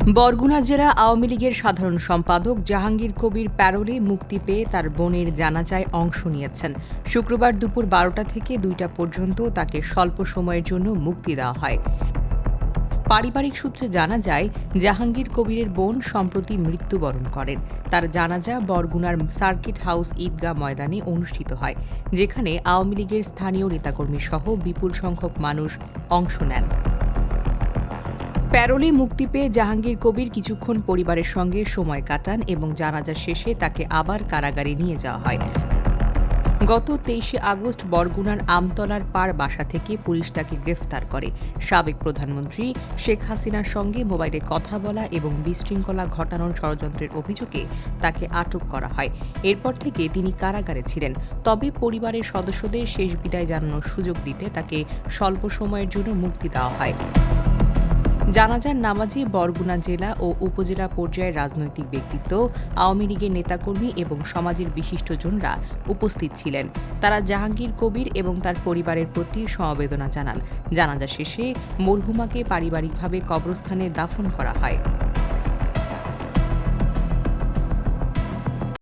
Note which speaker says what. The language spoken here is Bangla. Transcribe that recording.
Speaker 1: বরগুনা জেলা আওয়ামী লীগের সাধারণ সম্পাদক জাহাঙ্গীর কবির প্যারোলে মুক্তি পেয়ে তার বোনের জানাজায় অংশ নিয়েছেন। শুক্রবার দুপুর বারোটা থেকে দুইটা পর্যন্ত তাকে স্বল্প সময়ের জন্য মুক্তি দেওয়া হয়। পারিবারিক সূত্রে জানা যায়, জাহাঙ্গীর কবিরের বোন সম্প্রতি মৃত্যুবরণ করেন। তার জানাজা বরগুনার সার্কিট হাউস ঈদগাহ ময়দানে অনুষ্ঠিত হয়, যেখানে আওয়ামী লীগের স্থানীয় নেতাকর্মী সহ বিপুল সংখ্যক মানুষ অংশ নেন। প্যারোলে মুক্তি পেয়ে জাহাঙ্গীর কবির কিছুক্ষণ পরিবারের সঙ্গে সময় কাটান এবং জানাজা শেষে তাকে আবার কারাগারে নিয়ে যাওয়া হয়। গত তেইশে আগস্ট বরগুনার আমতলার পাড় বাসা থেকে পুলিশ তাকে গ্রেফতার করে। সাবেক প্রধানমন্ত্রী শেখ হাসিনার সঙ্গে মোবাইলে কথা বলা এবং বিশৃঙ্খলা ঘটানোর ষড়যন্ত্রের অভিযোগে তাকে আটক করা হয়। এরপর থেকে তিনি কারাগারে ছিলেন। তবে পরিবারের সদস্যদের শেষ বিদায় জানানোর সুযোগ দিতে তাকে স্বল্প সময়ের জন্য মুক্তি দেওয়া হয়। জানাজার নামাজে বরগুনা জেলা ও উপজেলা পর্যায়ের রাজনৈতিক ব্যক্তিত্ব, আওয়ামী লীগের নেতাকর্মী এবং সমাজের বিশিষ্টজনরা উপস্থিত ছিলেন। তারা জাহাঙ্গীর কবির এবং তার পরিবারের প্রতি সমবেদনা জানান। জানাজা শেষে মরহুমাকে পারিবারিকভাবে কবরস্থানে দাফন করা হয়।